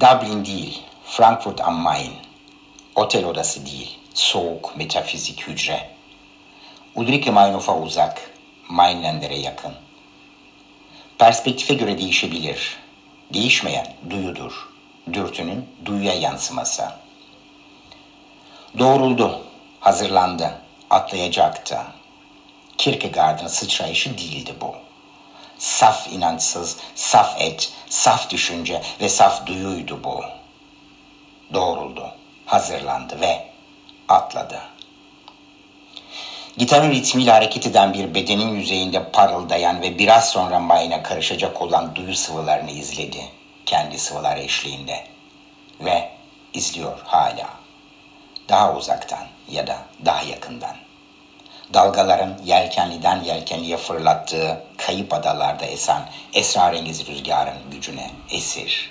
Dublin değil, Frankfurt am Main. Otel odası değil, soğuk metafizik hücre. Ulrike Meinhof'a uzak, Mainland'lere yakın. Perspektife göre değişebilir. Değişmeyen duyudur. Dürtünün duyuya yansıması. Doğruldu, hazırlandı, atlayacaktı. Kierkegaard'ın sıçrayışı değildi bu. Saf inançsız, saf et, saf düşünce ve saf duyuydu bu. Doğruldu, hazırlandı ve atladı. Gitarın ritmiyle hareket eden bir bedenin yüzeyinde parıldayan ve biraz sonra mayına karışacak olan duyu sıvılarını izledi. Kendi sıvılar eşliğinde. Ve izliyor hala. Daha uzaktan ya da daha yakından dalgaların yelkenliden yelkenliye fırlattığı kayıp adalarda esen esrarengiz rüzgarın gücüne esir.